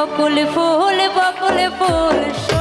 বকুল ফুল বকুল ফুল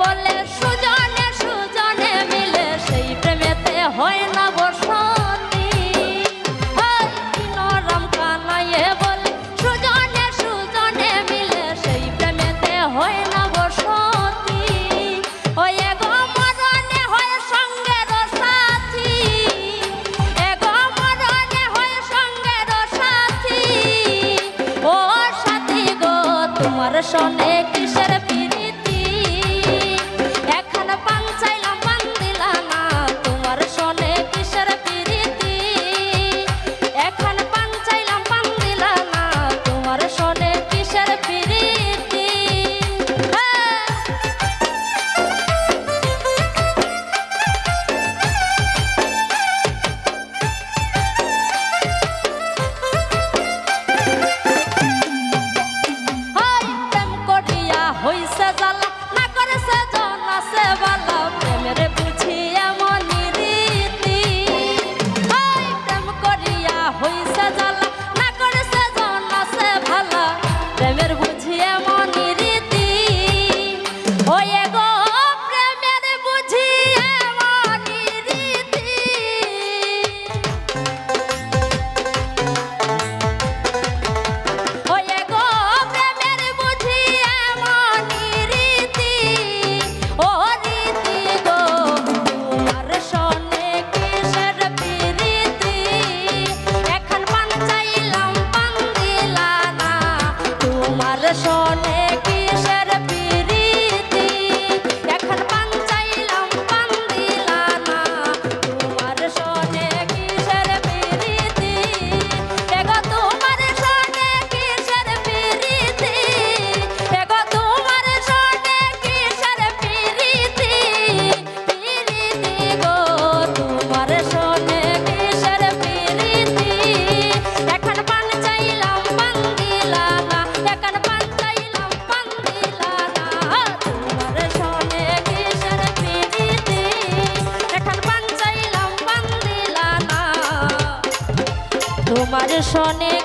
বলে হইছে জ্বালা না করেছে জনা সে বালা। চাইলাম